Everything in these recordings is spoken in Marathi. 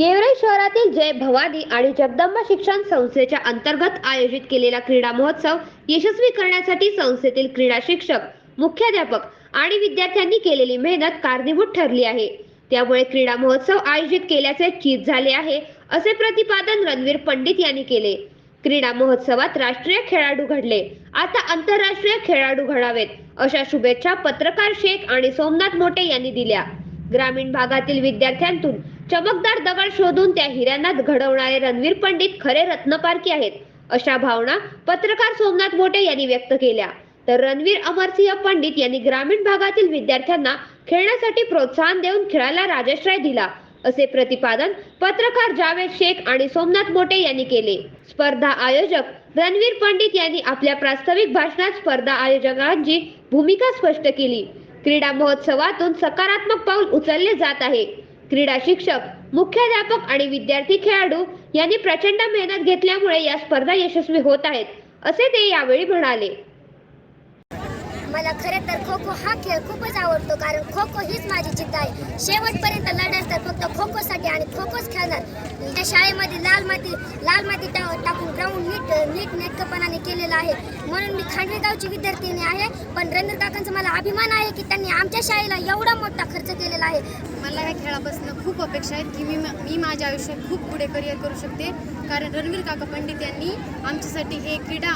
गेवराई शहरातील जय भवानी आणि जगदंबा शिक्षण संस्थेच्या अंतर्गत आयोजित केलेला क्रीडा महोत्सव यशस्वी करण्यासाठी संस्थेतील क्रीडा शिक्षक मुख्याध्यापक आणि विद्यार्थ्यांनी केलेली मेहनत कारणीभूत ठरली आहे. त्यामुळे क्रीडा महोत्सव आयोजित केल्याचे चित झाले आहे असे प्रतिपादन रणवीर पंडित यांनी केले. क्रीडा महोत्सवात राष्ट्रीय खेळाडू घडले. आता आंतरराष्ट्रीय खेळाडू घडावेत अशा शुभेच्छा पत्रकार शेख आणि सोमनाथ मोटे यांनी दिल्या. ग्रामीण भागातील विद्यार्थ्यांतून चमकदार दगड शोधून त्या हिऱ्यांना घडवणारे रणवीर पंडित खरे रत्नपारखी आहेत. अशा भावना पत्रकार सोमनाथ मोटे यांनी व्यक्त केल्या. तर रणवीर अमरसिंह पंडित यांनी ग्रामीण भागातील विद्यार्थ्यांना खेळण्यासाठी प्रोत्साहन देऊन खेळाला राजश्रय दिला असे प्रतिपादन पत्रकार जावेद शेख आणि सोमनाथ मोटे यांनी केले. स्पर्धा आयोजक रणवीर पंडित यांनी आपल्या प्रास्ताविक भाषणात स्पर्धा आयोजकांची भूमिका स्पष्ट केली. क्रीडा महोत्सवातून सकारात्मक पाऊल उचलले जात आहे. क्रीडा शिक्षक मुख्याध्यापक आणि विद्यार्थी खेळाडू यांनी प्रचंड मेहनत घेतल्यामुळे या स्पर्धा यशस्वी होत आहेत असे ते यावेळी म्हणाले. मला खरं तर खो खो हा खेळ खूपच आवडतो कारण खो खो हीच माझी चिंता आहे. शेवटपर्यंत लढत तर फक्त खो खोसाठी आणि खो खोच खेळणार. त्या शाळेमध्ये लाल माती लाल माती टा टाकून ग्राउंड नीट नीट नेटकपणाने केलेलं आहे. म्हणून मी खांडवे गावची विद्यार्थिनी आहे पण रणवीर काकांचा मला अभिमान आहे की त्यांनी आमच्या शाळेला एवढा मोठा खर्च केलेला आहे. मला या खेळापासून खूप अपेक्षा आहेत की मी मी माझ्या आयुष्यात खूप पुढे करिअर करू शकते. कारण रणवीर काका पंडित यांनी आमच्यासाठी हे क्रीडा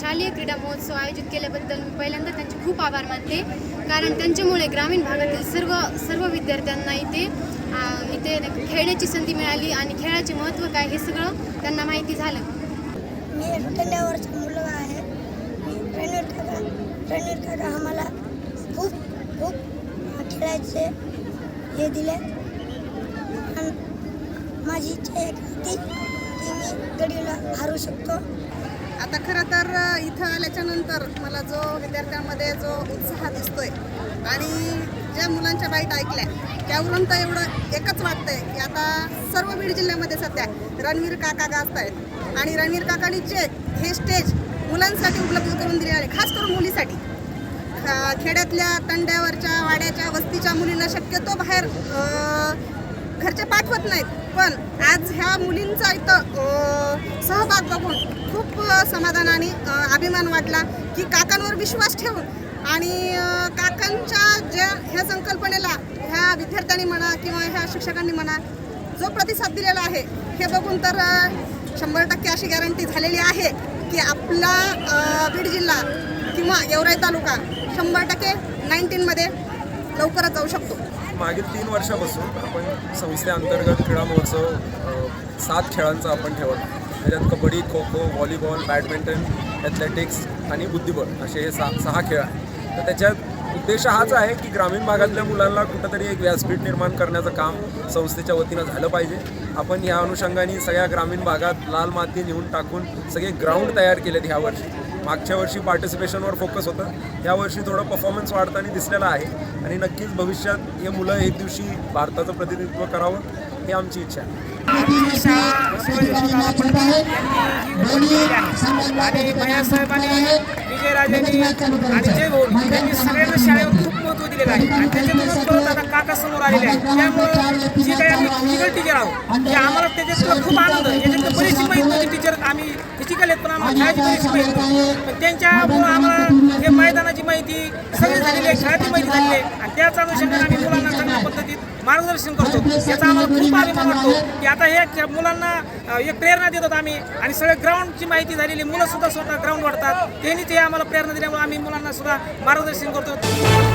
शालेय क्रीडा महोत्सव आयोजित केल्याबद्दल मी पहिल्यांदा त्यांचे खूप आभार मानते. कारण त्यांच्यामुळे ग्रामीण भागातील सर्व सर्व विद्यार्थ्यांना इथे इथे खेळण्याची संधी मिळाली आणि खेळाचे महत्त्व काय हे सगळं त्यांना माहिती झालं. मी एकट्यावरचा मुलगा आहे. ट्रेनर काका रणवीर काका आम्हाला खूप खूप खेळायचे हे दिले. आणि माझी इच्छा एक होती की मी गडीला हारू शकतो. आता खरं तर इथं आल्याच्यानंतर मला जो विद्यार्थ्यांमध्ये जो उत्साह दिसतोय आणि ज्या मुलांच्या बाईट ऐकल्या त्यावरून तर एवढं एकच वाटतंय की आता सर्व बीड जिल्ह्यामध्ये सध्या रणवीर काका गाजत आहेत आणि रणवीर काकांनी जे हे स्टेज मुलांसाठी उपलब्ध करून दिले आहे खास करून मुलीसाठी. खेड्यातल्या तंड्यावरच्या वाड्याच्या वस्तीच्या मुलींना शक्यतो बाहेर घरचे पाठवत नाहीत. पण आज ह्या मुलींचा इथं सहभाग बघून खूप समाधानाने अभिमान वाटला की काकांवर विश्वास ठेवून आणि काकांच्या ज्या ह्या संकल्पनेला ह्या विद्यार्थ्यांनी म्हणा किंवा ह्या शिक्षकांनी म्हणा जो प्रतिसाद दिलेला आहे हे बघून तर शंभर टक्के अशी गॅरंटी झालेली आहे की आपला बीड जिल्हा किंवा गेवराई तालुका शंभर टक्के नाईन्टीनमध्ये लवकरच जाऊ शकतो. मागील तीन वर्षापासून आपण संस्थेअंतर्गत क्रीडा महोत्सव सात खेळांचा आपण ठेवत त्याच्यात kabaddi kho kho volleyball badminton athletics आणि बुद्धिबळ असे हे सा सहा खेळ आहेत. तर त्याच्यात उद्देश हाच आहे की ग्रामीण भागातल्या मुलांना कुठंतरी एक व्यासपीठ निर्माण करण्याचं काम संस्थेच्या वतीनं झालं पाहिजे. आपण या अनुषंगाने सगळ्या ग्रामीण भागात लाल माती नेऊन टाकून सगळे ग्राउंड तयार केलेत ह्या वर्षी. मागच्या वर्षी पार्टिसिपेशनवर फोकस होतं. यावर्षी थोडं परफॉर्मन्स वाढताना दिसलेला आहे. आणि नक्कीच भविष्यात हे मुलं एक दिवशी भारताचं प्रतिनिधित्व करावं ही आमची इच्छा आहे. आणि भैयासाहेबांनी विजयराजांनी आणि जय भाऊ सगळ्यांना शाळेवर खूप महत्त्व दिलेलं आहे आणि त्याच्यामुळे परत आता काका समोर आलेले आहेत त्यामुळं जी काही आम्ही फिजिकल टीचर आहोत ते आम्हाला त्याच्यात खूप आनंद आहे. बरीचशी माहिती टीचर आम्ही पण आम्हाला त्यांच्यामुळं हे मैदानाची माहिती सगळी झालेली आहे. खेळाची माहिती झालेली आहे. आणि त्याच अनुषंगाने आम्ही मुलांना चांगल्या पद्धतीत मार्गदर्शन करतो. याचा आम्हाला खूप अभिमान वाटतो की आता हे मुलांना एक प्रेरणा देतात आम्ही. आणि सगळे ग्राउंडची माहिती झालेली. मुलं सुद्धा स्वतः ग्राउंड वाढतात. त्यांनी ते आम्हाला प्रेरणा दिल्यामुळे आम्ही मुलांना सुद्धा मार्गदर्शन करतो.